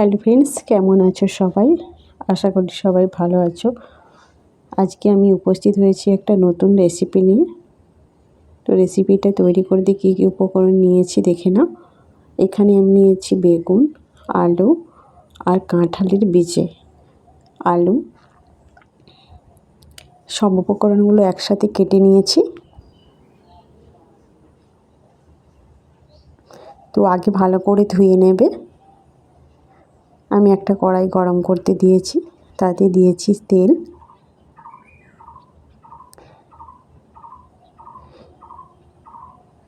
Hello friends, কেমন আছো সবাই? আশা করি সবাই ভালো আছো। আজকে আমি উপস্থিত হয়েছি একটা নতুন রেসিপি নিয়ে। তো রেসিপিটা তৈরি করতে কী কী উপকরণ নিয়েছি দেখে নাও। এখানে আমি নিয়েছি বেগুন, আলু আর কাঁঠালের বীজে। আলু সব উপকরণগুলো একসাথে কেটে নিয়েছি। তো আগে ভালো করে ধুয়ে নেবে। আমি একটা কড়াই গরম করতে দিয়েছি, তাতে দিয়েছি তেল।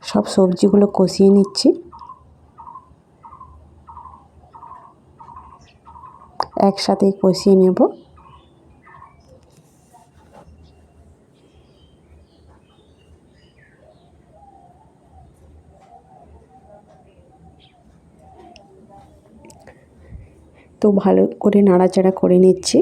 সব সবজিগুলো কষিয়ে নিচ্ছি। একসাথে কষিয়ে নেব। তো ভালো করে নাড়াচাড়া করে নিচ্ছি।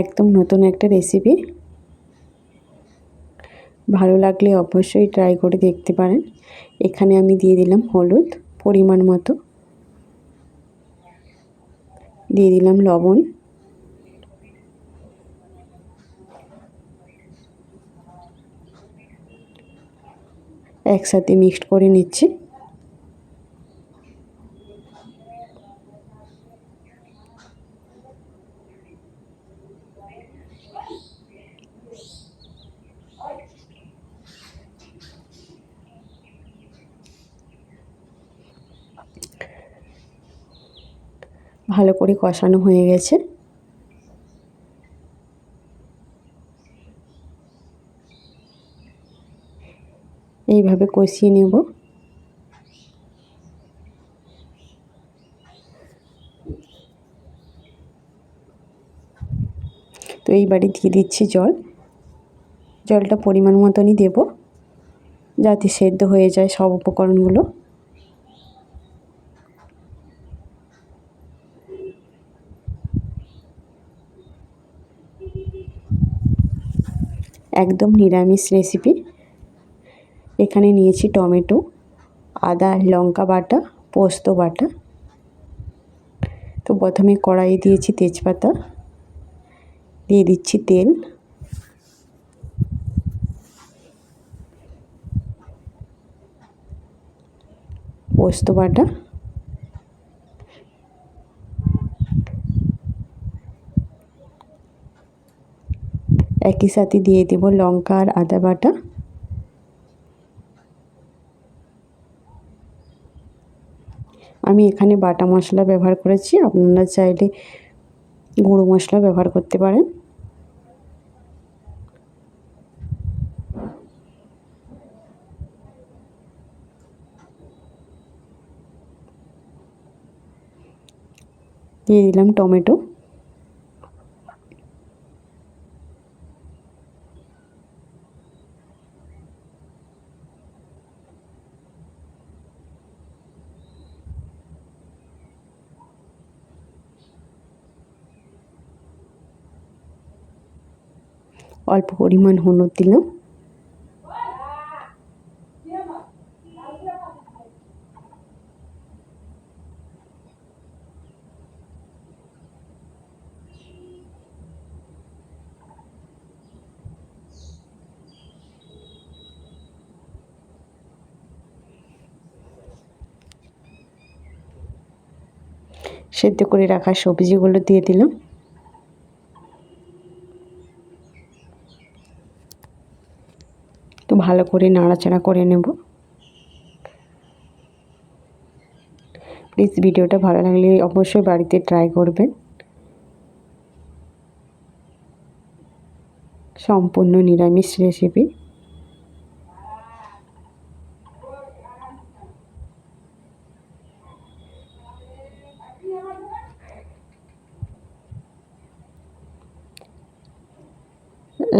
একদম নতুন একটা রেসিপি ভালো লাগলে অবশ্যই ট্রাই করে দেখতে পারেন। এখানে আমি দিয়ে দিলাম হলুদ পরিমাণ মতো। দিয়ে দিলাম লবণ। একসাথে মিক্সড করে নিচ্ছি। ভালো করে কষানো হয়ে গেছে। এইভাবে কষিয়ে নেব। তো এইবারে দিয়ে দিচ্ছি জল। জলটা পরিমাণ মতনই দেব যাতে সেদ্ধ হয়ে যায় সব উপকরণগুলো। একদম নিরামিষ রেসিপি এখানে নিয়েছি টমেটো, আদা, লঙ্কা বাটা, পোস্ত বাটা। তো প্রথমে কড়াই দিয়েছি তেজপাতা, দিয়ে দিচ্ছি তেল। পোস্ত বাটা। একই সাথে দিয়ে দেব লঙ্কা আর আদা বাটা। আমি এখানে বাটা মশলা ব্যবহার করেছি। আপনারা চাইলে গুঁড়ো মশলা ব্যবহার করতে পারেন। দিয়ে দিলাম টমেটো। অল্প পরিমাণ হলুদ দিলাম। সেদ্ধ করে রাখা সবজিগুলো দিয়ে দিলাম। তো ভালো করে নাড়াচাড়া করে নেব। প্লিজ ভিডিওটা ভালো লাগলে অবশ্যই বাড়িতে ট্রাই করবেন। সম্পূর্ণ নিরামিষ recipe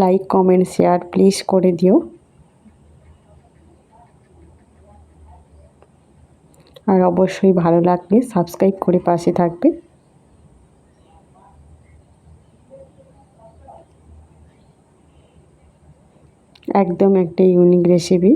like comment share please করে দিও। আর অবশ্যই ভালো লাগলে সাবস্ক্রাইব করে পাশে থাকবে। একদম একটা ইউনিক রেসিপি